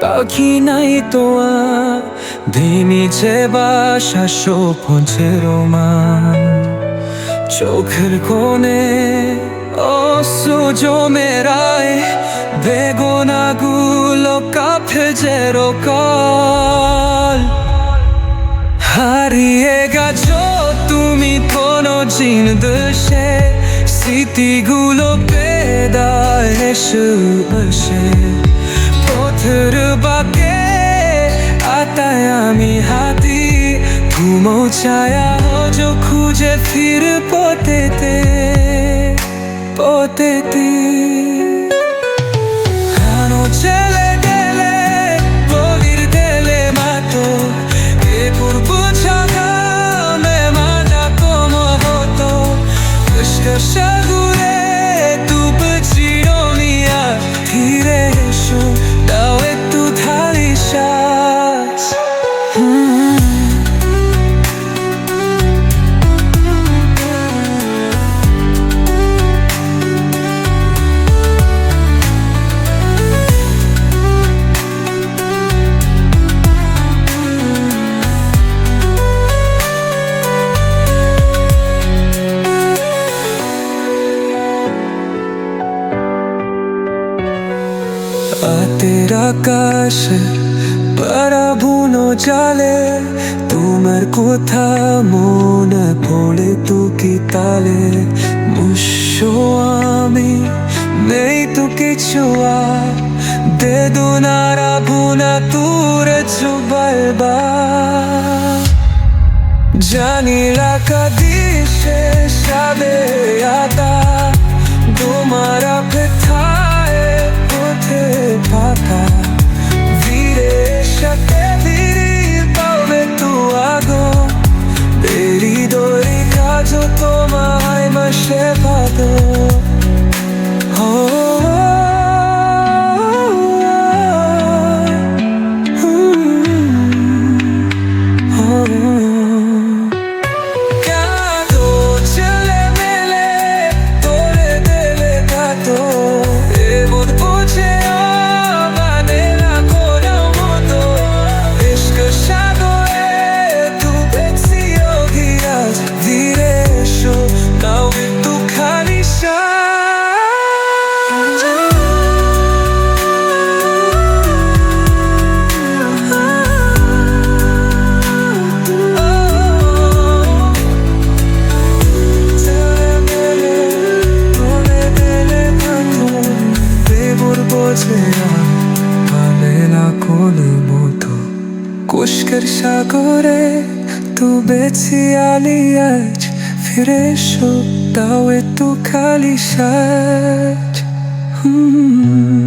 পাখি নাই তোয়া ভিমিছে বাসা সোপছে রোমান। চোখের কোণে অশ্রু জমেরায় বেগুনাগুলো কাফে যে রকাল। হারিয়ে গেছো তুমি কোনো জিন দেশে, স্মৃতিগুলো পেদায় এসে বসে ঘুমো ছায়া হজো খুঁজে ফির পতেতে পতেতে। কেন রাতের আকাশে পারা বুনো জালে তোমার কথা মনে পড়ে তো কি তালে। মুশো আমি, নেই তো কিছু আর, দে দুনারা বুনা তুরে চুবাইবা জানি রাখা দিশে așteptată কুষ্কের সাগরে তু বেছি আলি আজ ফিরে এসো একটু খালি সাজ। হুম।